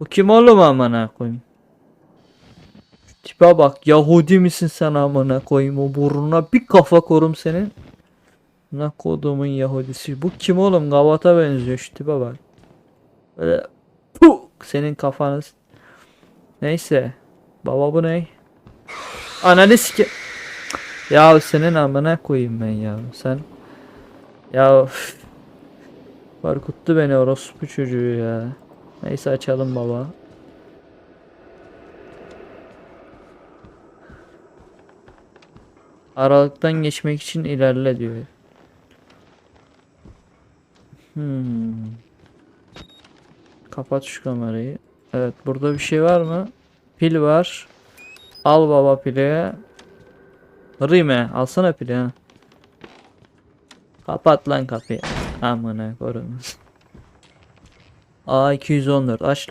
Bu kim oğlum amına koyayım? Tipe bak Yahudi misin sen amına koyayım o burnuna bir kafa korum senin. Ne kodumun Yahudisi. Bu kim oğlum? Gavata benziyor şu tipe bak. Böyle Puh! senin kafanız. Neyse. Baba bu ne? Ananı sike... Ya senin amına koyayım ben ya. Sen ya üf. Korkuttu beni orospu çocuğu ya. Neyse açalım baba. Aralıktan geçmek için ilerle diyor. Hmm. Kapat şu kamerayı. Evet burada bir şey var mı? Pil var. Al baba pili. Rime alsana pili ha. Kapat lan kapıyı. Amına koyayım. A214 aç lan.